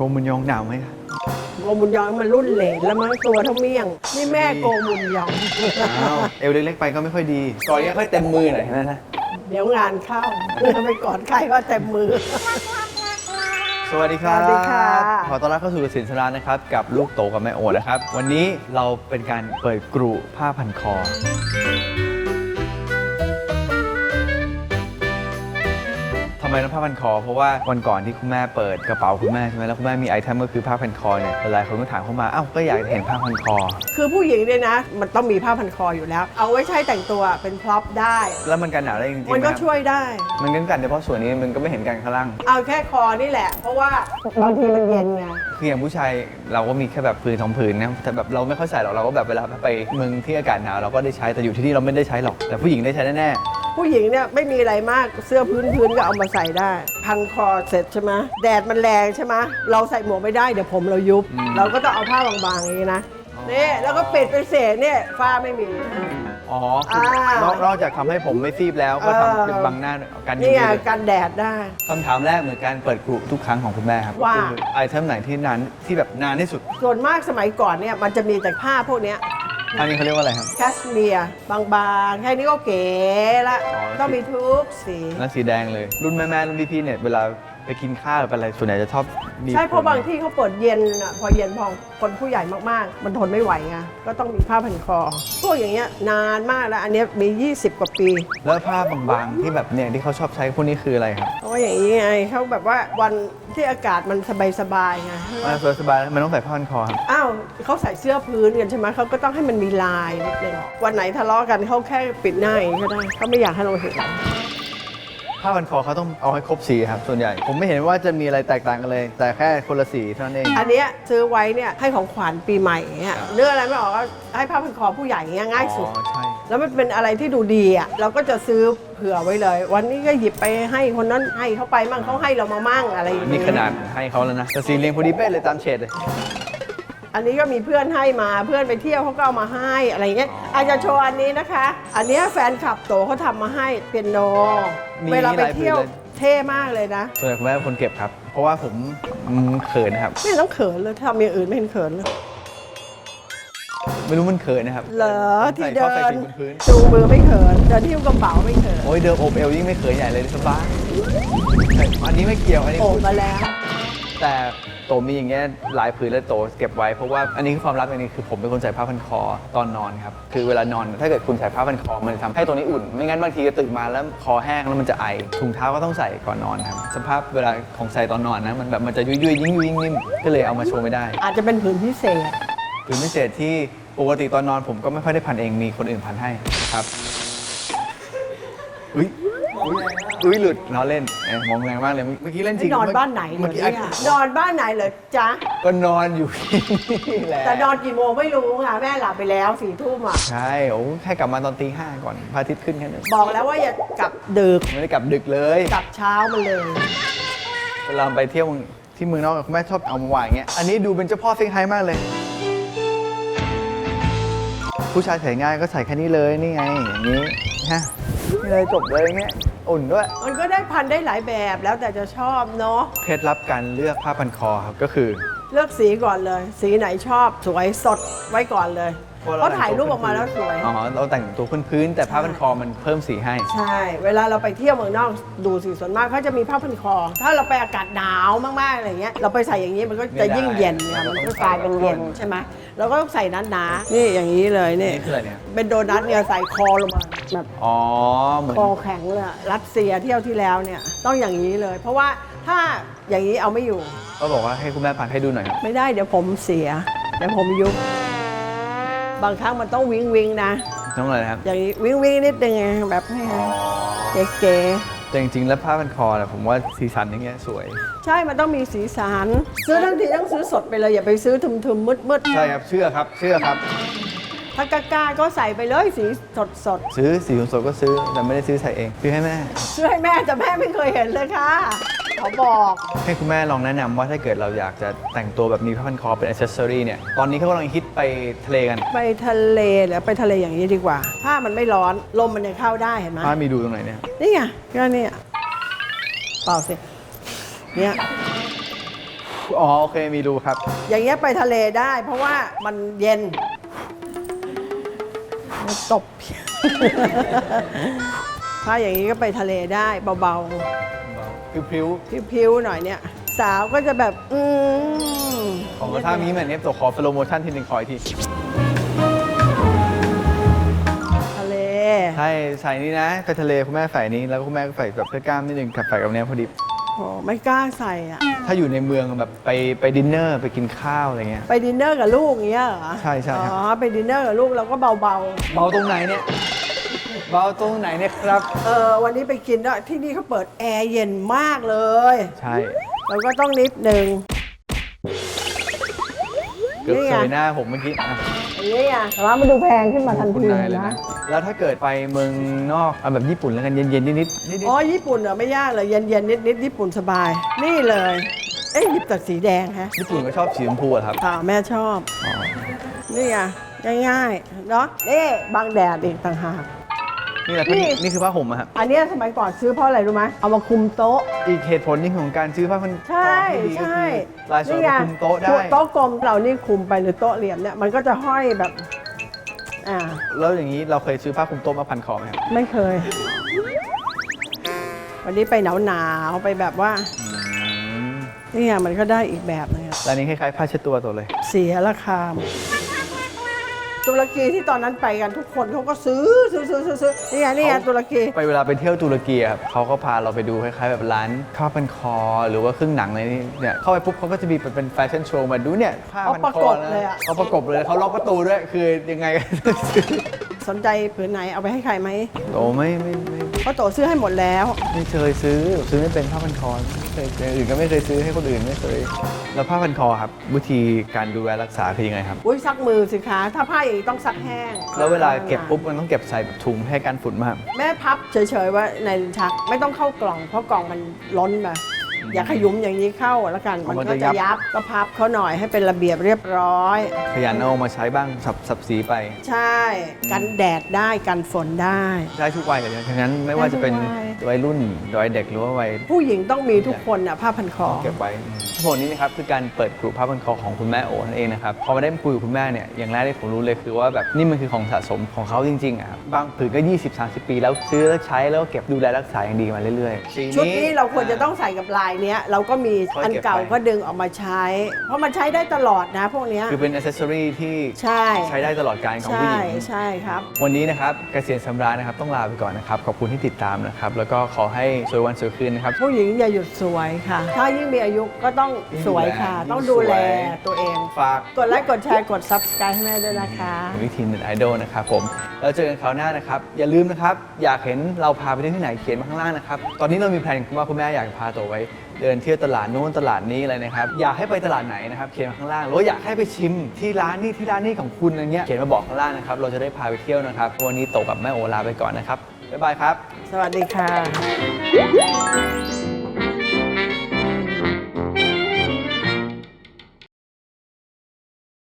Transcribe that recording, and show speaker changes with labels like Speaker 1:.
Speaker 1: กงมุนยองหนาวไหมครับ
Speaker 2: โกมุนยองมันรุ่นเหลนแล้วมั้งตัวเท่าเมี่ยง นี่แม่โกมุนยอง
Speaker 1: อ้าวเอวเล็กๆไปก็ไม่ค่อยดีก่อนนี้ค่อยเต็มมือหน่อยนะนะ
Speaker 2: เดี๋ยวงานเข้าไปกอดใครก็เต็มมือ
Speaker 1: สวัสดีครับ
Speaker 2: สวัสดีค่ะ
Speaker 1: ขอต้อนรับเข้าสู่สินสรานะครับ กับลูกโตกับแม่โอนะครับ วันนี้เราเป็นการเปิดกรุผ้าพันคอำไมต้องผ้าพันคอ เพราะว่าวันก่อนที่คุณแม่เปิดกระเป๋าคุณแม่ใช่ไหมแล้วคุณแม่มีไอเทมก็คือผ้าพันคอเนี่ยหลายๆคนก็ถามเข้ามาอ้าวก็อยากจะเห็นผ้าพันคอ
Speaker 2: คือผู้หญิงเนี่ยนะ มันต้องมีผ้าพันคออยู่แล้ว เอาไว้ใช้แต่งตัวเป็นพร็อพได้
Speaker 1: แล้วมันกันหนาวได้จริงๆไห
Speaker 2: มันก็
Speaker 1: ครับ
Speaker 2: ช่วยได้
Speaker 1: มันกันกันเฉพาะส่วนนี้มันก็ไม่เห็นกันข้างล่าง
Speaker 2: เอาแค่คอนี่แหละ เพราะว่าบางทีมันเย็นไง
Speaker 1: คืออย่างผู้ชายเราก็มีแค่แบบผืนสองผืนนะแต่แบบเราไม่ค่อยใส่หรอกเราก็แบบเวลาไปเมืองที่อากาศหนาวเราก็ได้ใช้แต่อยู่ที่นี่เราไม่ได้ใช้หรอกแต่ผู้หญิงได้ใช้แน่
Speaker 2: ผู้หญิงเนี่ยไม่มีอะไรมากเสื้อพื้นพื้นๆก็เอามาใส่ได้ พันคอเสร็จใช่ไหมแดดมันแรงใช่ไหมเราใส่หมวกไม่ได้เดี๋ยวผมเรายุบเราก็ต้องเอาผ้าบางๆอย่างนี้นะนี่แล้วก็ปิดเป็นเศษเนี่ยฝ้าไม่มี
Speaker 1: ๆอ๋อคืออานอกนอกจากทำให้ผมไม่ซีบแล้วก็
Speaker 2: เออ
Speaker 1: ทำเป็นบังหน้ากัน
Speaker 2: นี่
Speaker 1: UV
Speaker 2: ไง
Speaker 1: เลย
Speaker 2: กันแดดได้
Speaker 1: คำถามแรกเหมือนการเปิดกรุทุกครั้งของคุณแม่ครับ
Speaker 2: ว่า
Speaker 1: คือไอเทมไหนที่นานที่แบบนานที่สุด
Speaker 2: ส่วนมากสมัยก่อนเนี่ยมันจะมีแต่ผ้าพวกเนี้ย
Speaker 1: อันนี้เขาเรียกว่าอะไรครับ
Speaker 2: แคชเมียร์บางๆ แค่นี้ก็เก๋ละ
Speaker 1: อ๋อ
Speaker 2: ต้องมีทุกสี
Speaker 1: นั่นสีแดงเลย รุ่นแม่ๆรุ่นพี่ๆเนี่ยเวลา ไปกินข้าวหรือไปอะไรส่วนใหญ่จะชอบมี
Speaker 2: ใช่เพราะบางที่เขาเปิดเย็นอะพอเย็นพอคนผู้ใหญ่มากๆ มันทนไม่ไหวไงก็ต้องมีผ้าพันคอ พวกอย่างเงี้ยนานมากแล้วอันเนี้ยมี 20 กว่าปี
Speaker 1: แล้วผ้าบางๆที่แบบเนี่ยที่เขาชอบใช้พวกนี้คืออะไรครับ
Speaker 2: เพราะว่าอย่างนี้ไงเขาแบบว่าวันที่อากาศมันสบายๆไง
Speaker 1: มันสบายๆมันต้องใส่ผ้าพันคอครับ
Speaker 2: อ้าวเขาใส่เสื้อพื้นกันใช่ไหมเขาก็ต้องให้มันมีลายนิดนึงวันไหนทะเลาะกันเขาแค่ปิดหน้าอย่างนี้ก็ได้เขาไม่อยากให้เราเห็น
Speaker 1: ผ้าพันคอเขาต้องเอาให้ครบสีครับส่วนใหญ่ ผมไม่เห็นว่าจะมีอะไรแตกต่างกันเลย แต่แค่คนละสีเท่านั้นเอง
Speaker 2: อันเนี้ยซื้อไว้เนี่ยให้ของขวัญปีใหม่เนี่ย
Speaker 1: ครับ
Speaker 2: เนื้ออะไรไม่ออกก็ให้ผ้าพันคอผู้ใหญ่เงี้ยง่ายสุด
Speaker 1: อ๋อใช่
Speaker 2: แล้วมันเป็นอะไรที่ดูดีอะเราก็จะซื้อเผื่อไว้เลย วันนี้ก็หยิบไปให้คนนั้นให้เขาไปมั่งเขาให้เรามามั่งอะไรอย่าง
Speaker 1: มี
Speaker 2: เงี้ย
Speaker 1: ขนาดให้เขาแล้วนะแต่สีเรียงพอดีเป๊ะเลยตามเฉดเลย
Speaker 2: อันนี้ก็มีเพื่อนให้มาเพื่อนไปเที่ยวเขาก็เอามาให้อะไรอย่างเงี้ย
Speaker 1: อ๋ออ
Speaker 2: อาจจะโชว์อันนี้นะคะ อันเนี้ยแฟนคลับโตเขาทำมาให้เปียโน
Speaker 1: มี
Speaker 2: เวลาไป
Speaker 1: หลายผืน
Speaker 2: เที่ยว
Speaker 1: เลย
Speaker 2: เท่มากเลยนะ
Speaker 1: ส่วนใหญ่คุณแม่เป็นคนเก็บครับ เพราะว่าผมอืมเขินนะครับ
Speaker 2: ไม่ต้องเขินเลยทำอย่างอื่นไม่เห็นเขินเลย
Speaker 1: ไม่รู้มันเขินนะครับ
Speaker 2: เหรอที่
Speaker 1: ใส่
Speaker 2: เดิ
Speaker 1: ชอบใส่
Speaker 2: น
Speaker 1: สีบนพื้น
Speaker 2: จูงมือไม่เขินเดินที่กระเป๋าไม่เขิน
Speaker 1: โอ้ยเดิมโอบเอลยิ่งไม่เขินใหญ่เลยสบายแต่อันนี้ไม่เกี่ยวอันนี้
Speaker 2: โอบมาแล้ว
Speaker 1: แต่โตมีอย่างเงี้ยหลายผืนแล้วโตเก็บไว้เพราะว่าอันนี้คือความลับอย่างหนี้คือผมเป็นคนใส่ผ้าพันคอตอนนอนครับคือเวลานอนถ้าเกิดคุณใส่ผ้าพันคอมันจะทำให้ตัวนี้อุ่น ไม่งั้นบางทีจะตื่นมาแล้วคอแห้งแล้วมันจะไอถุงเท้าก็ต้องใส่ก่อนนอนครับสภาพเวลาของใส่ตอนนอนนะมันแบบมันจะยุ่ยยุ่ยๆยิ่งยุ่ยยิ่งนิ่มก็เลยเอามาโชว์ไม่ได้
Speaker 2: อาจจะเป็นผืนพิเศษ
Speaker 1: ผืนพิเศษที่ปกติตอนนอนผมก็ไม่ค่อยได้พันเองมีคนอื่นพันให้ครับ อุ้ยอุ้ยอุ้ยหลุดล้อเล่นเอ้ยมองแรงมากเลยเมื่อกี้เล่นจริง
Speaker 2: นอนบ้านไหนเหร
Speaker 1: เมื่
Speaker 2: อ
Speaker 1: อกี้
Speaker 2: เนี่ย นอนบ้านไหนเหรอจ๊ะ
Speaker 1: ก็นอนอยู่ที่นี่แหละ
Speaker 2: แต่นอนกี่โมงไม่รู้ค่ะ แม่หลับไปแล้วสี่ทุ่มอะ
Speaker 1: ใช่โอ้แค่กลับมาตอนตีห้าก่อนพระอาทิตย์ขึ้นแค่นั้น
Speaker 2: บอกแล้วว่าอย่ากลับดึก
Speaker 1: ไม่ได้กลับดึกเลย
Speaker 2: กลับเช้ามาเลย
Speaker 1: เวลาไปเที่ยวที่เมืองนอกคุณแม่ชอบเอามาวางอย่างเงี้ย อันนี้ดูเป็นเจ้าพ่อเซี่ยงไฮ้มากเลย ผู้ชายใส่ง่ายก็ใส่แค่นี้เลยนี่ไงอย่างนี้ฮะ นี่เลยจบเลยอย่างเงี้ยอุ่นด้วย
Speaker 2: มันก็ได้พันได้หลายแบบแล้วแต่จะชอบเนาะ
Speaker 1: เคล็ดลับการเลือกผ้าพันคอครับก็คือ
Speaker 2: เลือกสีก่อนเลย สีไหนชอบสวยสดไว้ก่อนเลย
Speaker 1: เพราะเรา
Speaker 2: เพราะถ่ายรูปออกมาแล้วสวย
Speaker 1: อ๋อเราแต่งตัวพื้นๆแต่ผ้าพันคอมันเพิ่มสีให้
Speaker 2: ใช่ เวลาเราไปเที่ยวเมืองนอกดูสิส่วนมากเขาจะมีผ้าพันคอ ถ้าเราไปอากาศหนาวมากๆอะไรเงี้ย เราไปใส่อย่างนี้มันก็จะยิ่งเย็นไง
Speaker 1: ไม่ได้
Speaker 2: มันก็กลายเป็นเย็นใช่ไหมเราก็ต้องใส่หนาๆนี่อย่างนี้เลยนี่
Speaker 1: นี่คืออะไรเนี่ย
Speaker 2: เป็นโดนัทเนี่ยใส่คอลงมาแบบ
Speaker 1: อ๋อเหมือน
Speaker 2: คอแข็งเลยอะรัสเซียเที่ยวที่แล้วเนี่ยต้องอย่างนี้เลย เพราะว่าถ้าอย่างนี้เอาไม่อยู่
Speaker 1: ก็บอกว่าให้คุณแม่พันให้ดูหน่อยครับ
Speaker 2: ไม่ได้เดี๋ยวผมเสียเดี๋ยวผมยุบ บางครั้งมันต้องวิงวิงนะ
Speaker 1: น้องอะไรนะครับ
Speaker 2: อย่างนี้วิงวิงนิดนึงไงแบบให้เก๋
Speaker 1: แต่จริงๆ แล้วผ้าพันคอเนี่ยผมว่าสีสันอย่างเงี้ยสวย
Speaker 2: ๆใช่มันต้องมีสีสันซื้อทั้งทีต้องซื้อสดไปเลย อย่าไปซื้อทึมๆมืดๆ
Speaker 1: ใช่ครับเชื่อครับเชื่อครับ
Speaker 2: ถ้ากล้าๆก็ใส่ไปเลยสีสด
Speaker 1: ซื้อสีสดๆก็ซื้อแต่ไม่ได้ซื้อใส่เองซื้อให้แม่
Speaker 2: ๆซื้อให้แม่แต่แม่ไม่เคยเห็นเลยค่ะ เขาบอก
Speaker 1: ให้คุณแม่ลองแนะนำว่าถ้าเกิดเราอยากจะแต่งตัวแบบมีผ้าพันคอเป็นอ c เซสซอรีเนี่ย ตอนนี้เขากำลังฮิตไปทะเลกัน
Speaker 2: ไปทะเลหรือไปทะเลอย่างนี้ดีกว่า ผ้ามันไม่ร้อน ลมมันยังเข้าได้เห็นไหม
Speaker 1: ผ้ามีดูตรงไหนเนี่ย
Speaker 2: นี่ไงก็เนี่ยเปล่าสิ เนี่ย
Speaker 1: อ๋อ โอเค มีรูครับ
Speaker 2: อย่างเงี้ยไปทะเลได้ เพราะว่ามันเย็นตบ ถ้าอย่างนี้ก็ไปทะเลได้เบา
Speaker 1: พริ้ว
Speaker 2: ๆพิ้วๆหน่อยเนี่ย สาวก็จะแบบ อืม
Speaker 1: ๆของกระท่ามีเหมือนเนฟตัวขอ slow motion ทีหนึ่งขออีกที
Speaker 2: ทะเล
Speaker 1: ใช่ใส่นี้นะไปทะเลคุณแม่ใส่นี้ แล้วคุณแม่ก็ใส่แบบเสื้อกล้ามนิดนึงกับใส่กับเนี้ยพอดี
Speaker 2: โอ้ไม่กล้าใส่อะ
Speaker 1: ถ้าอยู่ในเมืองแบบไปไปดินเนอร์ไปกินข้าวอะไรเงี้ย
Speaker 2: ไปดินเนอร์กับลูกอย่างเงี้ยเหรอ
Speaker 1: ใช่ใช่ครับ
Speaker 2: อ๋อ ไปดินเนอร์กับลูกเราก็เบา
Speaker 1: เบาตรงไหนเนี่ย เบาตรงไหนเนี่ยครับ
Speaker 2: ๆเออวันนี้ไปกินแล้วที่นี่เขาเปิดแอร์เย็นมากเลย
Speaker 1: ใช่
Speaker 2: เราก็ต้องนิดหนึ่ง
Speaker 1: เกือบ
Speaker 2: นี่ไง
Speaker 1: เสยหน้าผมเมื่อกี้อะ
Speaker 2: อย่างนี้อะแต่ว่ามันดูแพงขึ้นมาทัน
Speaker 1: คุณ
Speaker 2: ที
Speaker 1: นายเลย
Speaker 2: นะ
Speaker 1: นะ แล้วถ้าเกิดไปเมืองนอกเอาแบบญี่ปุ่นแล้วกันเย็นๆนิดๆนิดๆ
Speaker 2: อ๋อญี่ปุ่นเหรอไม่ยากเลยเย็นเย็นนิดนิดๆญี่ปุ่นสบาย นี่เลย เอ๊ะหยิบแต่สีแดงฮะ
Speaker 1: ญี่ปุ่นก็ชอบสีชมพูอะครับ
Speaker 2: ค่ะแม่ชอบ
Speaker 1: อ๋อ
Speaker 2: นี่ไงง่ายๆเนาะนี่บางแดดอีกต่างหาก
Speaker 1: นี่แหละ
Speaker 2: นี่
Speaker 1: นี่คือผ้าห่มอะครับ
Speaker 2: อันเนี้ยสมัยก่อนซื้อเพราะอะไรรู้ไหมเอามาคุมโต๊ะ
Speaker 1: อีกเหตุผลหนึงของการซื้อผ้าพันคอ
Speaker 2: ใช่
Speaker 1: ที่ดีก็
Speaker 2: ใช่
Speaker 1: คือลายสวยมาคุมโต๊ะได้
Speaker 2: โต๊ะกลมเรานี่คุมไปหรือโต๊ะเหลี่ยมเนี่ยมันก็จะห้อยแบบ อ่า
Speaker 1: แล้วอย่างนี้เราเคยซื้อผ้าคลุมโต๊ะมาพันคอไหมครับ
Speaker 2: ไม่เคย วันนี้ไปหนาวหนาวๆไปแบบว่า
Speaker 1: อืม
Speaker 2: นี่ไงมันก็ได้อีกแบบนึงอะ
Speaker 1: แล้วอันนี้คล้ายๆผ้าเช็ดตัวตัวเลย
Speaker 2: เสียราคาหมด ตุรกีที่ตอนนั้นไปกันทุกคนเขาก็ซื้อซื้อซื้อซื้อซื้อนี่ไงนี่ไง
Speaker 1: เขา
Speaker 2: ตุรกี
Speaker 1: ไปเวลาไปเที่ยวตุรกีอะครับเขาก็พาเราไปดูคล้ายๆแบบร้านผ้าพันคอ หรือว่าเครื่องหนังอะไรนี่เนี่ยเข้าไปปุ๊บเขาก็จะมีเป็นแฟชั่นโชว์มาดูเนี่ยผ้าพัน
Speaker 2: เขาประ
Speaker 1: คอก
Speaker 2: บเลยอะ
Speaker 1: เขาประกบเลยเขาล็อกประตูด้วยคือยังไงก็ซื้อ
Speaker 2: สนใจผืนไหนเอาไปให้ใครไหม
Speaker 1: โอ้ไม่ไม่ไม่
Speaker 2: เพราะโตซื้อให้หมดแล้ว
Speaker 1: ไม่เคยซื้อซื้อไม่เป็นผ้าพันคอไม่เคยอย่างอื่นก็ไม่เคยซื้อให้คนอื่นไม่เคย แล้วผ้าพันคอครับวิธีการดูแลรักษาคือยังไงครับ
Speaker 2: อุ้ยซักมือสิคะ ถ้าผ้าอย่างนี้ต้องซักแห้ง
Speaker 1: แล้วเวลาเก็บปุ๊บมันต้องเก็บใส่แบบถุงให้กันฝุ่นมาก
Speaker 2: แม่พับเฉยๆไว่าในลิ้นชักไม่ต้องเข้ากล่อง เพราะกล่องมันล้นมา อย่าขยุมอย่างนี้เข้าแล้วกัน มัน
Speaker 1: มัน
Speaker 2: ก็
Speaker 1: จะ
Speaker 2: จะ
Speaker 1: ยับ
Speaker 2: ยับก็พับเขาหน่อยให้เป็นระเบียบเรียบร้อย
Speaker 1: ขยันเอามาใช้บ้างสับสับสีไป
Speaker 2: ใช่ กันแดดได้กันฝนได้
Speaker 1: ได้ทุกวัยเลยฉะนั้นไม่ว่าจะเป็น
Speaker 2: ได้ทุกวั
Speaker 1: วัยรุ่นวัยเด็กหรือว่าวัย
Speaker 2: ผู้หญิงต้องมีทุกคนอะผ้าพันคอ
Speaker 1: เก็บไว้ ทั้งหมดนี้นะครับคือการเปิดกลุ่มผ้าพันคอของคุณแม่โอนั่นเองนะครับพอมาได้คุยกับคุณแม่เนี่ยอย่างแรกที่ผมรู้เลยคือว่าแบบนี่มันคือของสะสมของเขาจริงๆอะครับางผืนก็ 20-30 ปี แล้วซื้อแล้วใช้แล้วเก็บดูแลรักษาอย่างดีมาเรื่อยๆสี
Speaker 2: ชุดนี้เราควรจะต้องใส่กับลายเนี้ยเราก็มี
Speaker 1: อั
Speaker 2: น
Speaker 1: เก่า
Speaker 2: ก็ดึงออกมาใช้ เพราะมันใช้ได้ตลอดนะพวกเนี้ย
Speaker 1: คือเป็นอ c เซสซอรีที่
Speaker 2: ใช่
Speaker 1: ใช้ได้ตลอดการของผู้หญิง
Speaker 2: ใช่ครับ
Speaker 1: วันนี้นะครับเกษียณสำราญนะครับต้องลาไปก่อนนะครับขอบคุณที่ติดตามนะครับแล้วก็ขอให้สวยวันสวยคืนนะครับ
Speaker 2: ผู้หญิงอย่าหยุดสวยค่ะ ถ้ายิ่งมีอายุก็ต้องสวยค่ะ
Speaker 1: ยิ่งดูแล
Speaker 2: ต้องดูแล
Speaker 1: ยิ่งสวย
Speaker 2: ตัวเอง
Speaker 1: ฝาก
Speaker 2: กดไลค์กดแชร์กด subscribe ให้แม่ด้วยนะคะ
Speaker 1: วิธีเน็ตไอดอลนะครับผมแล้วเจอกันคราวหน้านะครับ อย่าลืมนะครับ อยากเห็นเราพาไปเที่ยวที่ไหนเขียนมาข้างล่างนะครับ ตอนนี้เรามีแผนว่าคุณแม่อยากพาตัวไว้ เดินเที่ยวตลาดนู้นตลาดนี้อะไรนะครับ อยากให้ไปตลาดไหนนะครับ เขียนมาข้างล่างหรือว่าอยากให้ไปชิมที่ร้านนี้ที่ร้านนี้ของคุณอะไรเงี้ย เขียนมาบอกข้างล่างนะครับ เราจะได้พาไปเที่ยวนะครับ วันนี้โตกับแม่โอลาไปก่อนนะครับ บ๊ายบายครับ
Speaker 2: สวัสดีค่ะ